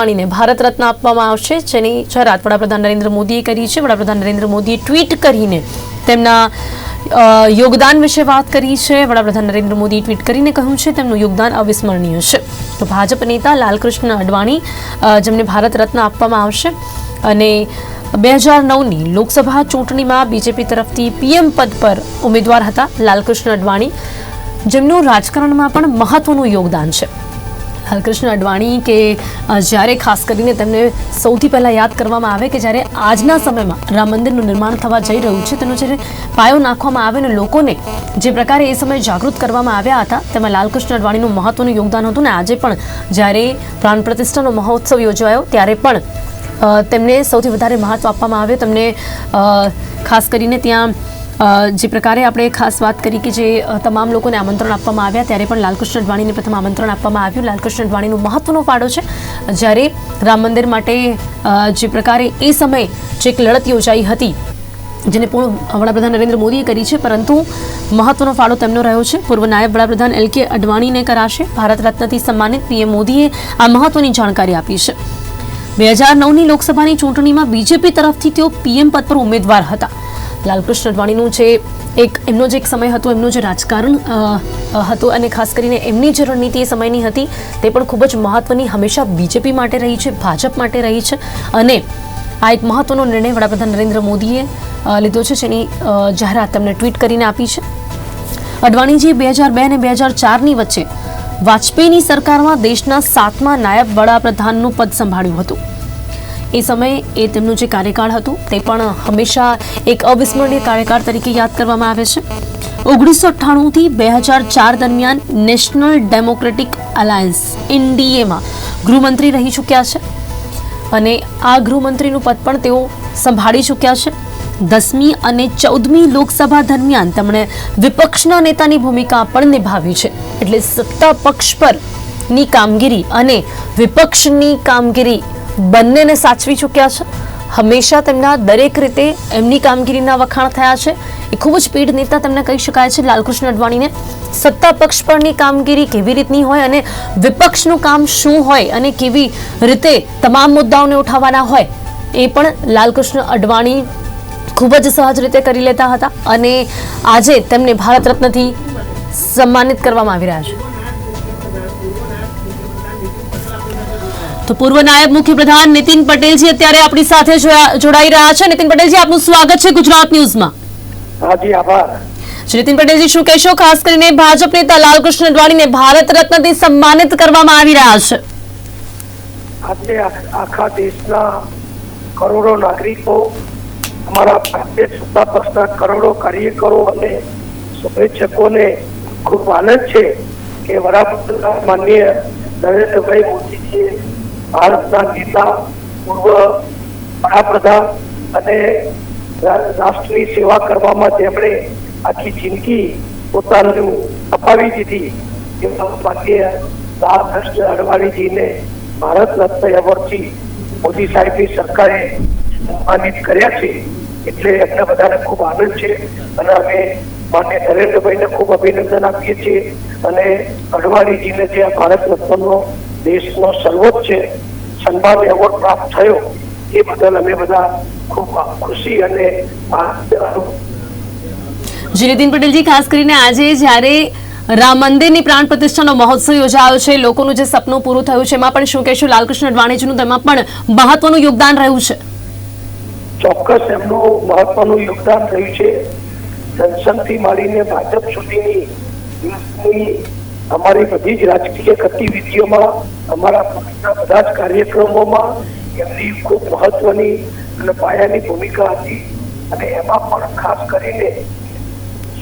અડવાણીને ભારત રત્ન આપવામાં આવશે, જેની જાહેરાત વડાપ્રધાન નરેન્દ્ર મોદીએ કરી છે. વડાપ્રધાન નરેન્દ્ર મોદીએ ટ્વીટ કરીને તેમના યોગદાન વિશે વાત કરી છે. વડાપ્રધાન નરેન્દ્ર મોદીએ ટ્વીટ કરીને કહ્યું છે, તેમનું યોગદાન અવિસ્મરણીય છે. તો ભાજપ નેતા લાલકૃષ્ણ અડવાણી જેમને ભારત રત્ન આપવામાં આવશે અને બે હજાર નવની લોકસભા ચૂંટણીમાં બીજેપી તરફથી પીએમ પદ પર ઉમેદવાર હતા લાલકૃષ્ણ અડવાણી, જેમનું રાજકારણમાં પણ મહત્વનું યોગદાન છે. લાલકૃષ્ણ અડવાણી કે જ્યારે ખાસ કરીને તેમને સૌથી પહેલાં યાદ કરવામાં આવે કે જ્યારે આજના સમયમાં રામ મંદિરનું નિર્માણ થવા જઈ રહ્યું છે, તેનો જ્યારે પાયો નાખવામાં આવે ને લોકોને જે પ્રકારે એ સમયે જાગૃત કરવામાં આવ્યા હતા, તેમાં લાલકૃષ્ણ અડવાણીનું મહત્વનું યોગદાન હતું ને આજે પણ જ્યારે પ્રાણ પ્રતિષ્ઠાનો મહોત્સવ યોજાયો, ત્યારે પણ તેમને સૌથી વધારે મહત્વ આપવામાં આવ્યું. તેમને ખાસ કરીને ત્યાં જે પ્રકારે આપણે ખાસ વાત કરી કે જે તમામ લોકોને આમંત્રણ આપવામાં આવ્યા, ત્યારે પણ લાલકૃષ્ણ અડવાણીને પ્રથમ આમંત્રણ આપવામાં આવ્યું. લાલકૃષ્ણ અડવાણીનું મહત્વનો ફાળો છે. જ્યારે રામ મંદિર માટે જે પ્રકારે એ સમયે જે એક લડત યોજાઈ હતી, જેને પૂર્ણ વડાપ્રધાન નરેન્દ્ર મોદીએ કરી છે, પરંતુ મહત્વનો ફાળો તેમનો રહ્યો છે. પૂર્વ નાયબ વડાપ્રધાન એલ કે અડવાણીને કરાશે. ભારત રત્નથી સન્માનિત પીએમ મોદીએ આ મહત્વની જાણકારી આપી છે. બે હજાર નવની લોકસભાની ચૂંટણીમાં બીજેપી તરફથી તેઓ પીએમ પદ પર ઉમેદવાર હતા. લાલકૃષ્ણ અડવાણીનું જે એક એમનો જે એક સમય હતો, એમનું જે રાજકારણ હતું અને ખાસ કરીને એમની જે રણનીતિ એ સમયની હતી, તે પણ ખૂબ જ મહત્વની હંમેશા બીજેપી માટે રહી છે, ભાજપ માટે રહી છે અને આ એક મહત્વનો નિર્ણય વડાપ્રધાન નરેન્દ્ર મોદીએ લીધો છે, જેની જાહેરાત તેમણે ટ્વીટ કરીને આપી છે. અડવાણીજીએ બે હજાર બે અને બે હજાર ચારની વચ્ચે વાજપેયીની સરકારમાં દેશના સાતમા નાયબ વડાપ્રધાનનું પદ સંભાળ્યું હતું. એ સમયે એ તેમનું જે કાર્યકાળ હતું તે પણ હંમેશા એક અવિસ્મરણીય કાર્યકાળ તરીકે યાદ કરવામાં આવે છે. ઓગણીસો અઠ્ઠાણુંથી બે હજાર ચાર દરમિયાન નેશનલ ડેમોક્રેટિક અલાયન્સ એનડીએમાં ગૃહમંત્રી રહી ચૂક્યા છે. અને આ ગૃહમંત્રીનું પદ પણ તેઓ સંભાળી ચૂક્યા છે. દસમી અને ચૌદમી લોકસભા દરમિયાન તેમણે વિપક્ષના નેતાની ભૂમિકા પણ નિભાવી છે. એટલે સત્તા પક્ષ પર કામગીરી અને વિપક્ષની કામગીરી બંનેને સાચવી ચૂક્યા છે. હંમેશા તેમના દરેક રીતે એમની કામગીરીના વખાણ થયા છે. એ ખૂબ જ પીઢ નેતા તેમને કહી શકાય છે, લાલકૃષ્ણ અડવાણીને. સત્તા પક્ષ પરની કામગીરી કેવી રીતની હોય અને વિપક્ષનું કામ શું હોય અને કેવી રીતે તમામ મુદ્દાઓને ઉઠાવવાના હોય, એ પણ લાલકૃષ્ણ અડવાણી ખૂબ જ સહજ રીતે કરી લેતા હતા અને આજે તેમને ભારત રત્નથી સન્માનિત કરવામાં આવી રહ્યા છે. તો પૂર્વ નાયબ મુખ્યપ્રધાન નીતિન પટેલજી અત્યારે આપણી સાથે જોડાઈ રહ્યા છે. નીતિન પટેલજી આપનું સ્વાગત છે ગુજરાત ન્યૂઝમાં. હાજી આભાર. શ્રી નીતિન પટેલજી શું કહેશો? ખાસ કરીને ભાજપ નેતા લાલકૃષ્ણ અડવાણીને ભારત રત્નથી સન્માનિત કરવામાં આવી રહ્યા છે. આજે આખા દેશના કરોડો નાગરિકો અમારા ભારતીય સત્તા પક્ષના કરોડો કાર્યકરો અને શુભેચ્છકોને ખૂબ આનંદ છે કે વડાપ્રધાન માનનીય નરેન્દ્રભાઈ મોદીજીએ ભારતના નેતા, પૂર્વ વડાપ્રધાન અને રાષ્ટ્રની સેવા કરવામાં તેમણે આખી જિંદગી પોતાનું અપાવી દીધી. એવા લાલકૃષ્ણ અડવાણીજીને ભારત રત્ન એવોર્ડથી મોદી સાહેબની સરકારે સન્માનિત કર્યા છે. એટલે એમને બધાને ખૂબ આનંદ છે અને અમે માન્ય નરેન્દ્રભાઈને ખૂબ અભિનંદન આપીએ છીએ અને અડવાણીજીને જે ભારત રત્નનો દેશનો સર્વોચ્ચ સન્માન એવોર્ડ પ્રાપ્ત થયો. એ બદલ અમે બધા ખૂબ ખુશી અને જી નીતિન પટેલજી ખાસ કરીને આજે જ્યારે રામ મંદિરની પ્રાણ પ્રતિષ્ઠાનો મહોત્સવ યોજાયો છે લોકોનું જે સપનું પૂરું થયું છે એમાં પણ શું કહેશું? લાલકૃષ્ણ અડવાણીજીનું તેમાં પણ મહત્વનું યોગદાન રહ્યું છે. ચોક્કસ એમનું મહત્વનું યોગદાન રહ્યું છે. જનસંઘથી માંડીને ભાજપ સુધીની અમારી બધી જ રાજકીય ગતિવિધિઓમાં, અમારા પક્ષના બધા જ કાર્યક્રમોમાં એમની ખૂબ મહત્વની અને પાયાની ભૂમિકા હતી. અને એમાં પણ ખાસ કરીને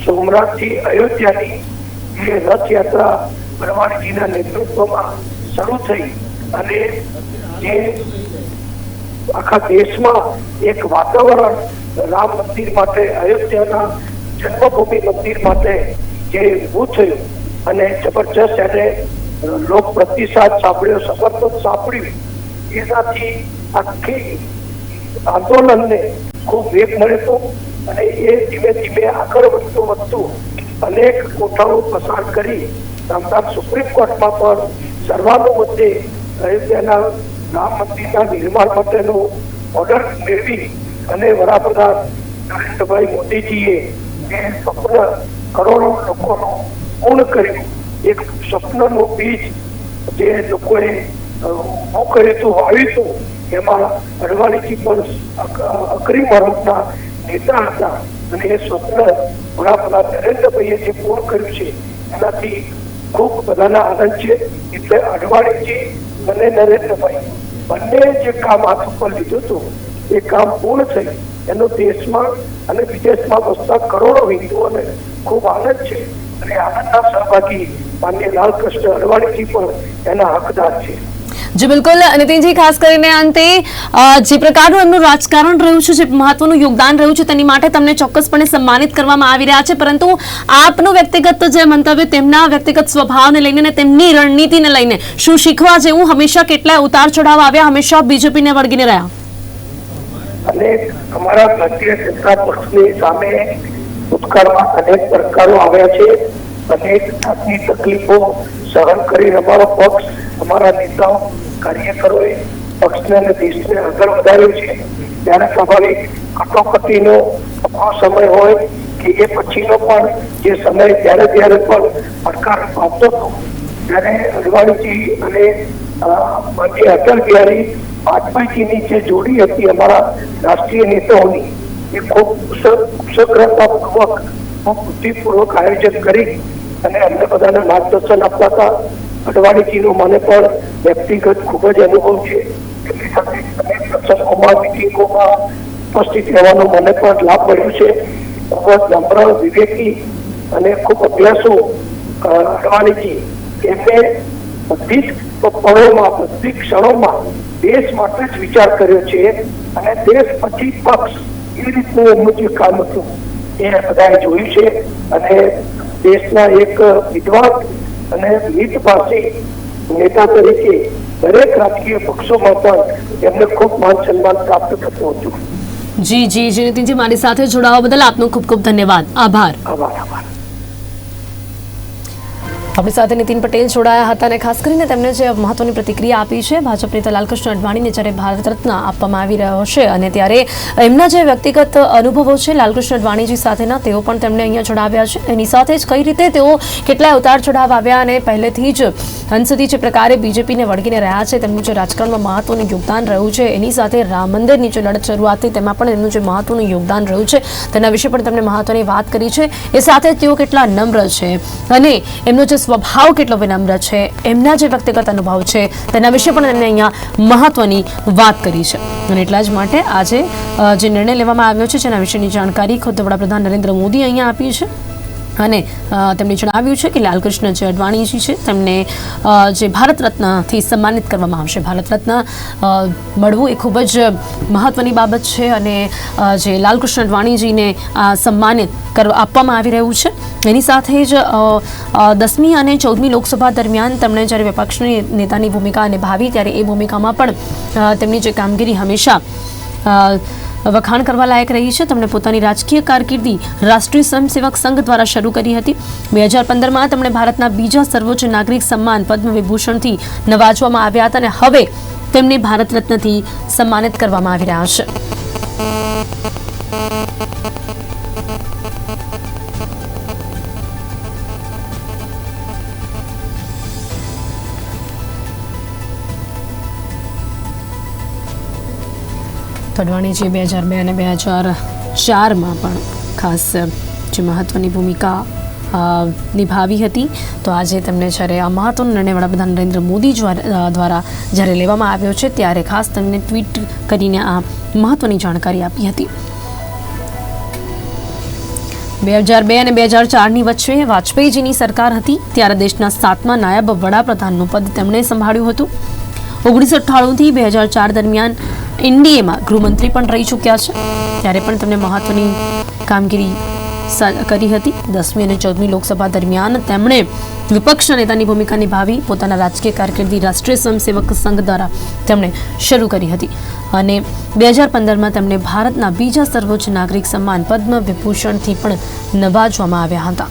સોમનાથથી અયોધ્યાની જે રથયાત્રા પ્રમાણજીના નેતૃત્વમાં શરૂ થઈ અને જે આખા દેશમાં એક વાતાવરણ રામ મંદિર માટે, અયોધ્યાના જન્મભૂમિ મંદિર માટે જે ઊભું થયું અને જબરજસ્ત એને લોક પ્રતિસાદ સાંભળ્યો, સમર્થન સાંભળ્યું. એનાથી આખી આંદોલનને ખૂબ વેગ મળ્યો હતો અને એ ધીમે ધીમે આગળ વધતું વધતું અનેક કોઠાઓ પસાર કરી નામદાર સુપ્રીમ કોર્ટમાં પણ સર્વાનુમતે અયોધ્યાના રામ મંદિરના નિર્માણ માટેનો ઓર્ડર મેળવી અને વડાપ્રધાન નરેન્દ્રભાઈ મોદીજીએ એ સ્વપ્ન કરોડો લોકોનું પૂર્ણ કર્યું એક સ્વપ્નનું બીજ જે લોકોએ કર્યું હતું વાવ્યું એમાં અડવાણીજી પણ અગ્રીમ વર્ષના નેતા હતા અને એ સ્વપ્ન વડાપ્રધાન નરેન્દ્રભાઈએ જે પૂર્ણ કર્યું છે, એનાથી ખૂબ બધાના આનંદ છે. એટલે અડવાણીજી અને નરેન્દ્રભાઈ બંને જે કામ હાથ ઉપર લીધું હતું, એ કામ પૂર્ણ થઈ. એનો દેશમાં અને વિદેશમાં વસતા કરોડો હિન્દુઓને ખૂબ આનંદ છે. અને આનંદના સહભાગી માન્ય લાલકૃષ્ણ અડવાણીજી પણ એના હકદાર છે. જી બિલકુલ. નીતિનજી ખાસ કરીને અંતે જે પ્રકારનું એમનું રાજકારણ રહ્યું છે જે મહત્વનું યોગદાન રહ્યું છે તેની માટે તમને ચોક્કસપણે સન્માનિત કરવામાં આવી રહ્યા છે. પરંતુ આપનું વ્યક્તિગત જે મંતવ્ય તેમના વ્યક્તિગત સ્વભાવને લઈને અને તેમની રણનીતિને લઈને શું શીખવા જેવું હંમેશા કેટલાય ઉતાર ચઢાવ આવ્યા હંમેશા બીજેપીને વળગીને રહ્યા? અને અમારા ભારતીય જનતા પક્ષની સામે ભૂતકાળમાં અનેક પડકારો આવ્યા છે. અનેક જાતની તકલીફો સહન કરી અમારો પક્ષ અમારા નેતાઓ કાર્યકરોએ પક્ષને અને દેશને આગળ વધાર્યો છે. ત્યારે સ્વાભાવિક કટોકટીનો અભાવ સમય હોય કે એ પછીનો પણ જે સમય ત્યારે ત્યારે પણ પડકાર આવતો હતો. ત્યારે અડવાણીજી અને અ, માનનીય અટલ બિહારી વાજપેયીજીની જે જોડી હતી અમારા રાષ્ટ્રીય નેતાઓની એ ખૂબ ખૂબ બુદ્ધિપૂર્વક આયોજન કરી અને અમને બધાને માર્ગદર્શન આપતા હતા. અડવાણીજીનો મને પણ વ્યક્તિગત ખૂબ જ અનુભવ છે એમની મિટિંગોમાં ઉપસ્થિત રહેવાનો મને પણ લાભ મળ્યો છે. ખૂબ જ નમ્ર, વિવેકી અને ખૂબ અભ્યાસુ અડવાણીજી. એમને બધી જ પળોમાં, બધી ક્ષણોમાં દેશ માટે જ વિચાર કર્યો છે અને દેશ પછી પક્ષ એ રીતનું મુખ્ય કામ હતું એ બધાએ જોયું છે અને દેશના એક વિદ્વાન અને મિતભાષી નેતા તરીકે દરેક રાજકીય પક્ષોમાં પણ એમને ખૂબ માન સન્માન પ્રાપ્ત થતું હતું. જી જી જી નીતિનજી મારી સાથે જોડાવા બદલ આપનો ખૂબ ખૂબ ધન્યવાદ. આભાર. આભાર આભાર. આપણી સાથે નીતિન પટેલ જોડાયા હતા અને ખાસ કરીને તેમણે જે મહત્વની પ્રતિક્રિયા આપી છે, ભાજપ નેતા લાલકૃષ્ણ અડવાણીને જ્યારે ભારત રત્ન આપવામાં આવી રહ્યો છે અને ત્યારે એમના જે વ્યક્તિગત અનુભવો છે લાલકૃષ્ણ અડવાણીજી સાથેના, તેઓ પણ તેમણે અહીંયા જણાવ્યા છે. એની સાથે જ કઈ રીતે તેઓ કેટલાય ઉતાર ચઢાવ આવ્યા અને પહેલેથી જ અંત સુધી જે પ્રકારે બીજેપીને વળગીને રહ્યા છે, તેમનું જે રાજકારણમાં મહત્વનું યોગદાન રહ્યું છે, એની સાથે રામ મંદિરની જે લડત શરૂઆત થઈ, તેમાં પણ એમનું જે મહત્વનું યોગદાન રહ્યું છે, તેના વિશે પણ તેમણે મહત્વની વાત કરી છે. એ સાથે તેઓ કેટલા નમ્ર છે અને એમનો જે સ્વભાવ કેટલો વિનમ્ર છે, એમના જે વ્યક્તિગત અનુભવ છે, તેના વિશે પણ એમને અહીંયા મહત્વની વાત કરી છે. અને એટલા જ માટે આજે જે નિર્ણય લેવામાં આવ્યો છે, જેના વિશેની જાણકારી ખુદ વડાપ્રધાન નરેન્દ્ર મોદી અહીંયા આપી છે. અને તેમણે જણાવ્યું છે કે લાલકૃષ્ણ જે અડવાણીજી છે, તેમને જે ભારત રત્નથી સન્માનિત કરવામાં આવશે. ભારત રત્ન મળવું એ ખૂબ જ મહત્વની બાબત છે અને જે લાલકૃષ્ણ અડવાણીજીને આ સન્માનિત આપવામાં આવી રહ્યું છે. એની સાથે જ દસમી અને ચૌદમી લોકસભા દરમિયાન તેમણે જ્યારે વિપક્ષની નેતાની ભૂમિકા નિભાવી ત્યારે એ ભૂમિકામાં પણ તેમની જે કામગીરી હંમેશા વખાણ કરવા લાયક રહી છે. તેમણે પોતાની રાજકીય કારકિર્દી રાષ્ટ્રીય સ્વયંસેવક સંઘ દ્વારા શરૂ કરી હતી. બે હજાર પંદરમાં તેમણે ભારતના બીજા સર્વોચ્ચ નાગરિક સન્માન પદ્મ વિભૂષણથી નવાજવામાં આવ્યા હતા અને હવે તેમને ભારત રત્નથી સન્માનિત કરવામાં આવી રહ્યા છે. અડવાણીજી બે હજાર બે અને બે હજાર ચારમાં પણ ખાસ જે મહત્ત્વની ભૂમિકા નિભાવી હતી. તો આજે તેમને જ્યારે આ મહત્વનો નિર્ણય વડાપ્રધાન નરેન્દ્ર મોદી દ્વારા જ્યારે લેવામાં આવ્યો છે, ત્યારે ખાસ તેમને ટ્વીટ કરીને આ મહત્વની જાણકારી આપી હતી. બે હજાર બે અને બે હજાર ચારની વચ્ચે વાજપેયીજીની સરકાર હતી, ત્યારે દેશના સાતમા નાયબ વડાપ્રધાનનું પદ તેમણે સંભાળ્યું હતું. ઓગણીસો અઠ્ઠાણુંથી બે હજાર ચાર દરમિયાન એનડીએમાં ગૃહમંત્રી પણ રહી ચૂક્યા છે. ત્યારે પણ તેમણે મહત્વની કામગીરી કરી હતી. દસમી અને ચૌદમી લોકસભા દરમિયાન તેમણે વિપક્ષ નેતાની ભૂમિકા નિભાવી, પોતાના રાજકીય કારકિર્દી રાષ્ટ્રીય સ્વયંસેવક સંઘ દ્વારા તેમણે શરૂ કરી હતી. અને બે હજાર પંદરમાં તેમણે ભારતના બીજા સર્વોચ્ચ નાગરિક સન્માન પદ્મ વિભૂષણથી પણ નવાજવામાં આવ્યા હતા.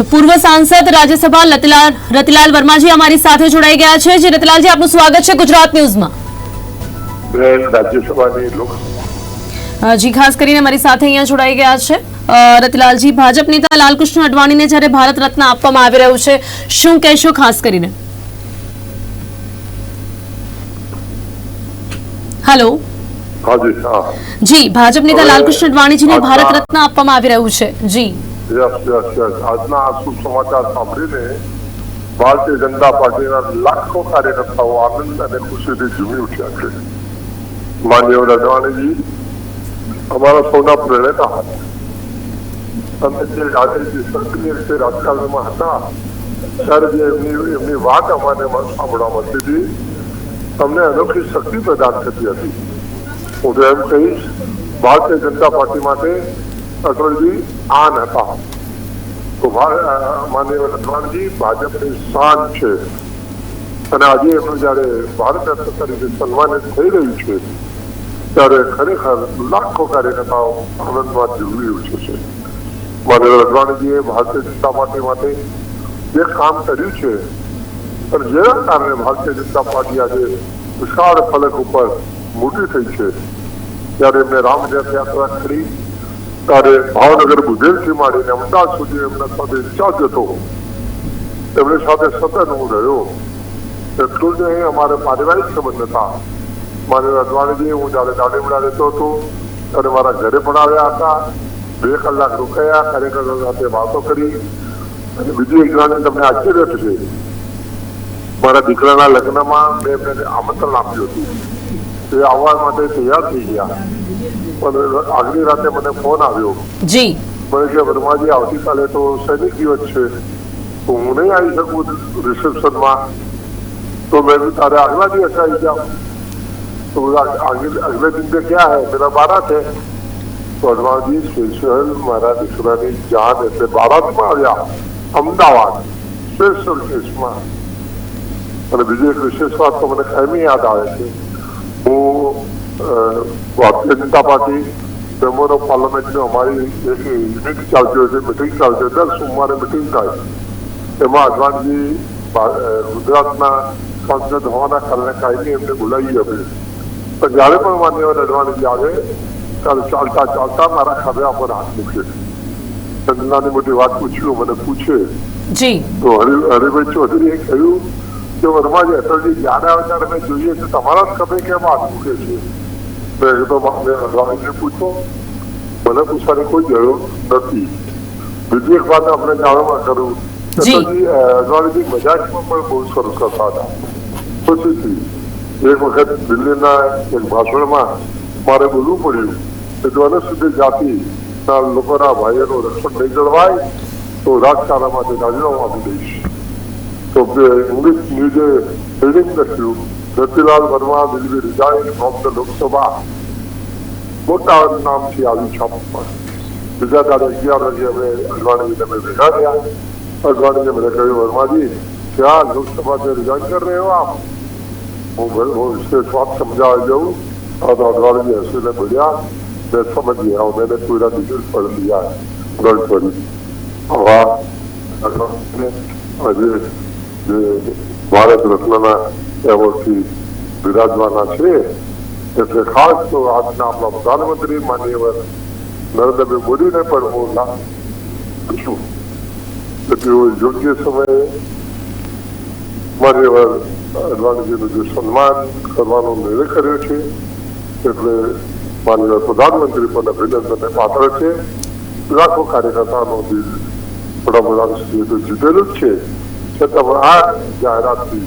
તો પૂર્વ સાંસદ રાજ્યસભા લતીલાલ રતિલાલ વર્માજી અમારી સાથે જોડાઈ ગયા છે. જે રતિલાલજી આપનું સ્વાગત છે ગુજરાત ન્યૂઝમાં. રાજ્યસભાની જી ખાસ કરીને મારી સાથે અહીંયા જોડાઈ ગયા છે. રતિલાલજી ભાજપ નેતા લાલકૃષ્ણ અડવાણીને જ્યારે ભારત રત્ન આપવામાં આવી રહ્યું છે શું કહેશો ખાસ કરીને? હેલો જી ભાજપ નેતા લાલકૃષ્ણ અડવાણીજીને ભારત રત્ન આપવામાં આવી રહ્યું છે. જી. યસ યસ યસ આજના શુભ સમાચાર સાંભળીને ભારતીય જનતા પાર્ટીના લાખો કાર્યકર્તાઓ આનંદ અને ખુશીથી ઝૂમી ઉઠ્યા છે. માન્ય રજવાણીજી, અમારા સૌના પ્રેરણા હતા તમે જે આજે સક્રિય રીતે રાજકારણમાં હતા, ત્યારે જે એમની એમની વાત અમારે સાંભળવા મળતી હતી, તમને અનોખી શક્તિ પ્રદાન થતી હતી. હું તો એમ કહીશ, ભારતીય જનતા પાર્ટી માટે અટલજી આન હતા તો માનનીય અડવાણીજી ભાજપની શાન છે. અને આજે એમનું જયારે ભારત રત્ન તરીકે સન્માનિત થઈ રહ્યું છે, ત્યારે ખરેખર લાખો કાર્યકર્તાઓ આનંદમાં ઝૂમી ઉઠે છે. માનનીય અડવાણીજીએ ભારતીય જનતા પાર્ટી માટે જે કામ કર્યું છે અને જેના કારણે ભારતીય જનતા પાર્ટી આજે વિશાળ ફલક ઉપર મોટી થઈ છે. ત્યારે એમને રામ રથયાત્રા કરી ત્યારે ભાવનગર બુધેલથી માંડીને અમદાવાદ સુધી એમના સાથે ઇન્ચાર્જ હતો. એમની સાથે સતત હું રહ્યો. એટલું જ નહીં અમારે પારિવારિક સંબંધ હતા. મારે અડવાણીજી, હું જ્યારે દાડીમડા રહેતો હતો ત્યારે મારા ઘરે પણ આવ્યા હતા. બે કલાક રોકાયા કાર્યકરો સાથે વાતો કરી. અને બીજી એક જાણે તમને આશ્ચર્ય થશે. મારા દીકરાના લગ્નમાં મેં એમને આમંત્રણ આપ્યું હતું. તે આવવા માટે તૈયાર થઈ ગયા. પણ આગલી રાતે મને ફોન આવ્યો. જી. મને કે વર્માજી આવતીકાલે તો સૈનિક દિવસ છે. તો હું નહીં આવી શકું રિસેપ્શનમાં. તો મેં તારે આગલા દિવસ આવી જાઓ. तो अगले दिन का क्या है मेरा बारात है तो हनुमान મારા દીકરાની જાન એટલે બારાતમાં આવ્યા. અમદાવાદ સ્પેશિયલ કેસમાં. અને બીજી એક વિશેષ વાત તો મને કાયમી યાદ આવે છે. હું Bharatiya Janata Party member of પાર્લામેન્ટની અમારી એક યુનિટ ચાલતી હોય છે મિટિંગ ચાલતી હોય દર સોમવારે મિટિંગ થાય એમાં અડવાણીજી ગુજરાતના સાંસદ હોવાના કારણે કાયમી એમને બોલાવી આપી. પણ જ્યારે પણ માન્યવર અડવાણીજી આવે ત્યારે ચાલતા ચાલતા મારા ખભા પર હાથ મૂકે અને નાની મોટી વાત પૂછ્યું મને પૂછે. તો હરિ હરિભાઈ ચૌધરીએ કહ્યું કે વર્માજી અટલજી જ્યારે આવે ત્યારે અમે જોઈએ કે તમારા જ ખભે કેમ હાથ મૂકે છે? મેં કીધું મારે પૂછો મને પૂછવાની કોઈ જરૂર નથી બીજી એક વાત આપણે જાણવા કરું જી. અટલજી મજાકમાં પણ બહુ સરસ કરતા હતા પછીથી એક વખત દિલ્હીના એક ભાષણમાં મારે બોલવું પડ્યું કે જો અનુસૂચિત જાતિના લોકોના ભાઈઓનું રક્ષણ નહીં જળવાય તો રાજકારણમાંથી રાજીનામું આપી દઈશ તો ઇંગ્લિશ ન્યૂઝે હેડિંગ લખ્યું Ratilal Varma Delhi resign from the Lok Sabha મોટા નામથી આવી છાપ પણ બીજા દાડે અગિયાર વાગે અમે અડવાણીને અમે ભેગા થયા. અડવાણીને મને કહ્યું, વર્માજી કે આ લોકસભાથી રિઝાઇન કરી રહ્યો આપ? હું હું વિશેષ વાત સમજાવી દઉં. આ તો અડવાણીજી હસીને બોલ્યા, મેં સમજી આવ મેં પૂરા ડિટેલ પડ લીધા ગણ પડી હા અડવાણીને આજે ભારત રત્નના એવોર્ડથી બિરાજવાના છે એટલે ખાસ તો આજના આપણા પ્રધાનમંત્રી માન્યવર નરેન્દ્રભાઈ મોદીને પણ હું પૂછું કે તેઓ યોગ્ય સમયે માન્યવર અડવાણીજીનું જે સન્માન કરવાનો નિર્ણય કર્યો છે, એટલે માનનીય પ્રધાનમંત્રી પણ અભિનંદનને પાત્ર છે. લાખો કાર્યકર્તાનો દિલ વડાપ્રધાન શ્રી તો જીતેલું જ છે. છતાં પણ આ જાહેરાતથી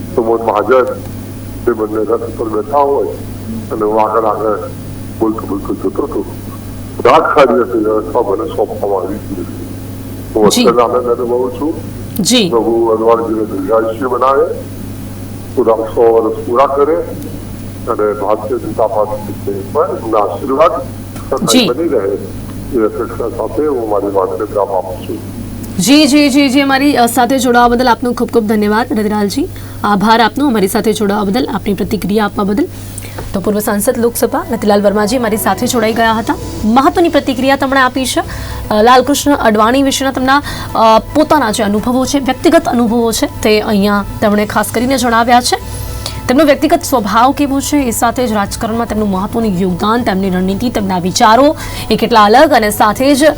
પ્રમોદ મહાજન તે બંને રથ પર બેઠા હોય અને હું આગળ આગળ બોલતો બોલતો જતો હતો. રાજકારી હતી વ્યવસ્થા મને સોંપવામાં આવી હતી હું અત્યારે આનંદ અનુભવું છું. પ્રભુ અનવારજીને દીર્ઘાયુષ્ય બનાવે પૂરા સો વર્ષ પૂરા કરે અને ભારતીય જનતા પાર્ટી પર એમના આશીર્વાદ બની રહે. એ અપેક્ષા સાથે હું મારી વાતને ગ્રામ આપું છું. જી જી જી જી, અમારી સાથે જોડાવા બદલ આપનો ખૂબ ખૂબ ધન્યવાદ રતિલાલજી આભાર આપનો અમારી સાથે જોડાવા બદલ, આપની પ્રતિક્રિયા આપવા બદલ. તો પૂર્વ સાંસદ લોકસભા રતિલાલ વર્માજી મારી સાથે જોડાઈ ગયા હતા. મહત્વની પ્રતિક્રિયા તેમણે આપી છે. લાલકૃષ્ણ અડવાણી વિશેના તેમના પોતાના જે અનુભવો છે, વ્યક્તિગત અનુભવો છે, તે અહીંયા તેમણે ખાસ કરીને જણાવ્યા છે. તેમનો વ્યક્તિગત સ્વભાવ કેવો છે, એ સાથે જ રાજકારણમાં તેમનું મહત્વનું યોગદાન, તેમની રણનીતિ, તેમના વિચારો એ કેટલા અલગ અને સાથે જ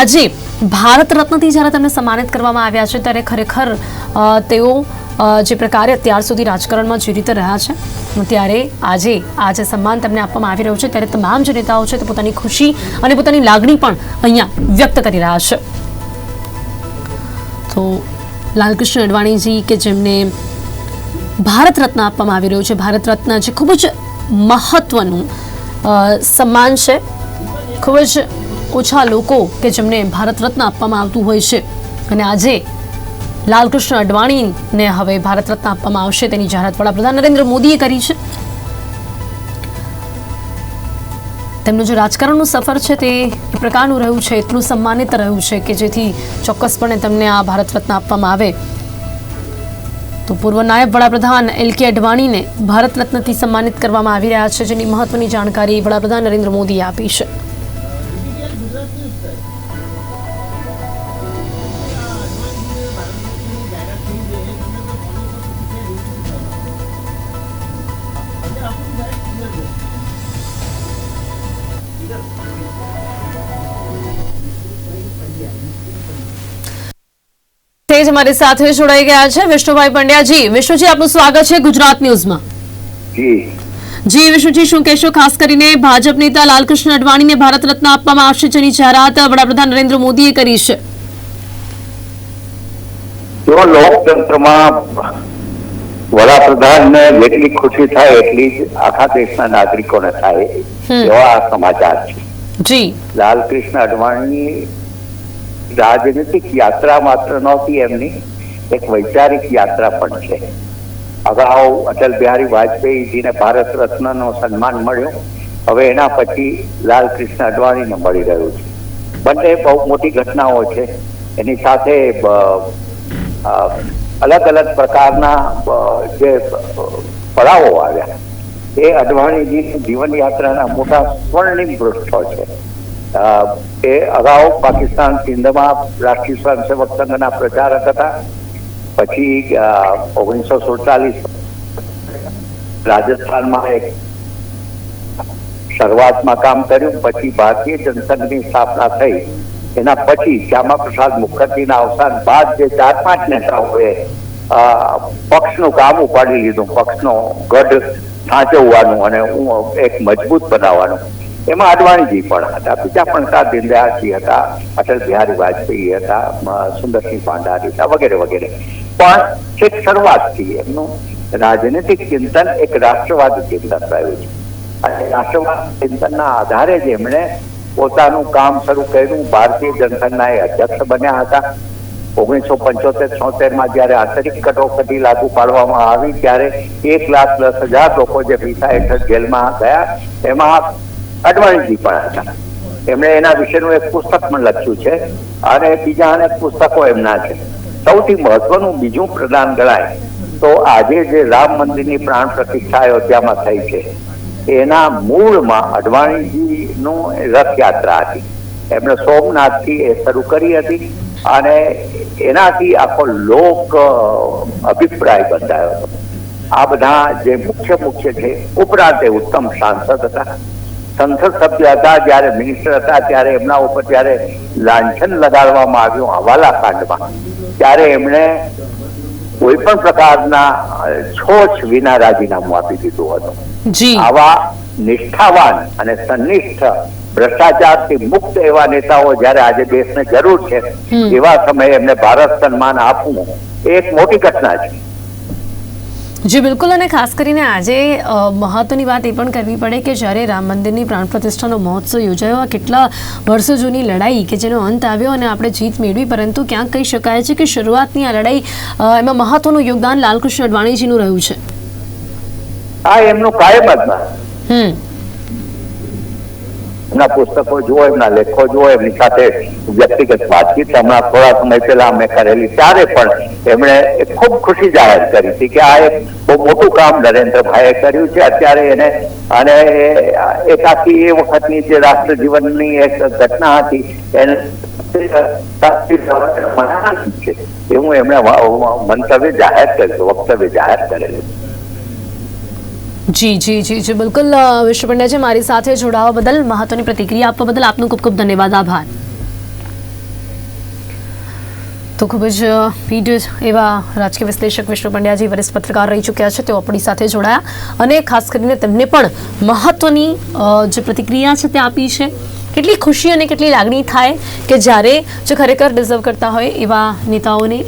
આજે ભારત રત્નથી જ્યારે તેમને સન્માનિત કરવામાં આવ્યા છે, ત્યારે ખરેખર તેઓ જે પ્રકારે અત્યાર સુધી રાજકારણમાં જે રીતે રહ્યા છે ત્યારે આજે આ જે સન્માન તેમને આપવામાં આવી રહ્યું છે, ત્યારે તમામ જે નેતાઓ છે તે પોતાની ખુશી અને પોતાની લાગણી પણ અહીંયા વ્યક્ત કરી રહ્યા છે. તો લાલકૃષ્ણ અડવાણીજી કે જેમને ભારત રત્ન આપવામાં આવી રહ્યું છે, ભારત રત્ન જે ખૂબ જ મહત્વનું સન્માન છે, ખૂબ જ ઓછા લોકો કે જેમને ભારત રત્ન આપવામાં આવતું હોય છે. અને આજે લાલકૃષ્ણ અડવાણીને હવે ભારત રત્ન આપવામાં આવશે તેની જાહેરાત વડાપ્રધાન નરેન્દ્ર મોદીએ કરી છે. તેમનું જે રાજકારણનું સફર છે તે પ્રકારનું રહ્યું છે, એટલું સન્માનિત રહ્યું છે કે જેથી ચોક્કસપણે તેમને આ ભારત રત્ન આપવામાં આવે. તો પૂર્વ નાયબ વડાપ્રધાન એલ કે અડવાણીને ભારત રત્નથી સન્માનિત કરવામાં આવી રહ્યા છે, જેની મહત્વની જાણકારી વડાપ્રધાન નરેન્દ્ર મોદીએ આપી છે. તે જ અમારી સાથે જોડાઈ ગયા છે વિષ્ણુભાઈ પંડ્યાજી. વિષ્ણુજી આપનું સ્વાગત છે ગુજરાત ન્યૂઝમાં. જી. વિષ્ણુજી શું કહેશો? ખાસ કરીને ભાજપ નેતા લાલકૃષ્ણ અડવાણીને ભારત રત્ન આપવામાં આવશે જેની જાહેરાત વડાપ્રધાન નરેન્દ્ર મોદીએ કરી છે. જો લોકતંત્રમાં વડાપ્રધાનને જેટલી ખુશી થાય એટલી જ આખા દેશના નાગરિકોને થાય એવા સમાચાર છે. જી. લાલકૃષ્ણ અડવાણીની રાજનીતિક યાત્રા માત્ર નહોતી એમની, એક વૈચારિક યાત્રા પણ છે. અગાઉ અટલ બિહારી વાજપેયીજીને ભારત રત્નનો સન્માન મળ્યો. હવે એના પછી લાલકૃષ્ણ અડવાણીને મળી રહ્યું છે. બંને બહુ મોટી ઘટનાઓ છે. એની સાથે અલગ અલગ પ્રકારના જે પડાવો આવ્યા. એ અડવાણીજીની જીવન યાત્રાના મોટા સ્વર્ણિમ પૃષ્ઠો છે. એ અગાઉ પાકિસ્તાન સિંધમાં રાષ્ટ્રીય સ્વયંસેવક સંઘના પ્રચારક હતા. પછી ઓગણીસો સુડતાલીસ રાજસ્થાનમાં એક શરૂઆતમાં કામ કર્યું. પછી ભારતીય જનસંઘની સ્થાપના થઈ. એના પછી શ્યામા પ્રસાદ મુખર્જીના અવસાન બાદ જે ચાર પાંચ નેતાઓએ પક્ષનું કામ ઉપાડી લીધું. પક્ષનો ગઢ સાચવવાનું અને એક મજબૂત બનાવવાનું. એમાં અડવાણીજી પણ હતા, બીજા પણ હતા દીનદયાળજી હતા, અટલ બિહારી વાજપેયી હતા સુંદરસિંહ પાંડારી હતા, વગેરે વગેરે. પણ છેક શરૂઆતથી એમનું રાજનીતિક ચિંતન એક રાષ્ટ્રવાદી ચિંતન રહ્યું છે. અને રાષ્ટ્રવાદ ચિંતનના આધારે જ એમણે પોતાનું કામ શરૂ કર્યું. ભારતીય જનસંઘના એ અધ્યક્ષ બન્યા હતા. ઓગણીસો પંચોતેર છોતેરમાં જયારે આંતરિક કટોકટી લાગુ પાડવામાં આવી, ત્યારે એક લાખ દસ હજાર લોકો જે પીસા હેઠળ જેલમાં ગયા, એમાં અડવાણીજી પણ હતા. એમણે એના વિશેનું એક પુસ્તક પણ લખ્યું છે. અને બીજા અનેક પુસ્તકો એમના છે. સૌથી મહત્વનું બીજું પ્રદાન ગણાય તો આજે જે રામ મંદિરની પ્રાણ પ્રતિષ્ઠા અયોધ્યામાં થઈ છે, એના મૂળમાં અડવાણીજીનું રથયાત્રા હતી. એમણે સોમનાથથી એ શરૂ કરી હતી અને એનાથી આખો લોક અભિપ્રાય બંધાયો હતો. આ બધા જે મુખ્ય મુખ્ય છે, ઉપરાંત એ ઉત્તમ સાંસદ હતા. સંસદ સભ્ય હતા જ્યારે મિનિસ્ટર હતા ત્યારે એમના ઉપર જ્યારે લાંછન લગાડવામાં આવ્યું હવાલા કાંડમાં ત્યારે એમણે કોઈ પણ પ્રકારના છોછ વિના રાજીનામું આપી દીધું હતું. આવા નિષ્ઠાવાન અને સંનિષ્ઠ ભ્રષ્ટાચારથી મુક્ત એવા નેતાઓ જ્યારે આજે દેશને જરૂર છે એવા સમયે એમને ભારત સન્માન આપવું એ એક મોટી ઘટના છે. જી બિલકુલ. અને ખાસ કરીને આજે મહત્વની વાત એ પણ કરવી પડે કે જ્યારે રામ મંદિરની પ્રાણ પ્રતિષ્ઠાનો મહોત્સવ યોજાયો આ કેટલા વર્ષો જૂની લડાઈ કે જેનો અંત આવ્યો અને આપણે જીત મેળવી પરંતુ ક્યાંક કહી શકાય છે કે શરૂઆતની આ લડાઈ એમાં મહત્વનું યોગદાન લાલકૃષ્ણ અડવાણીજીનું રહ્યું છે. આ એમનું કાયમ હતા હમ. એમના પુસ્તકો જુઓ, એમના લેખો જુઓ, એમની સાથે વ્યક્તિગત વાતચીત. હમણાં થોડા સમય પહેલા અમે કરેલી, ત્યારે પણ એમણે ખૂબ ખુશી જાહેર કરી હતી કે આ એક બહુ મોટું કામ નરેન્દ્રભાઈએ કર્યું છે. અત્યારે એને, અને એ- એક આખી એ વખતની જે રાષ્ટ્ર જીવનની એક ઘટના હતી, એને એવું એમણે મંતવ્ય જાહેર કર્યું, વક્તવ્ય જાહેર કરેલું. જી જી જી જી, બિલકુલ વિશ્વ પંડ્યાજી મારી સાથે જોડાવા બદલ મહત્વની પ્રતિક્રિયા આપવા બદલ આપનો ખૂબ ખૂબ ધન્યવાદ, આભાર. તો ખૂબ જ પીઢ એવા રાજકીય વિશ્લેષક વિષ્ણુ પંડ્યાજી વરિષ્ઠ પત્રકાર રહી ચૂક્યા છે, તેઓ આપણી સાથે જોડાયા અને ખાસ કરીને તેમને પણ મહત્વની જે પ્રતિક્રિયા છે તે આપી છે. કેટલી ખુશી અને કેટલી લાગણી થાય કે જ્યારે જે ખરેખર ડિઝર્વ કરતા હોય એવા નેતાઓને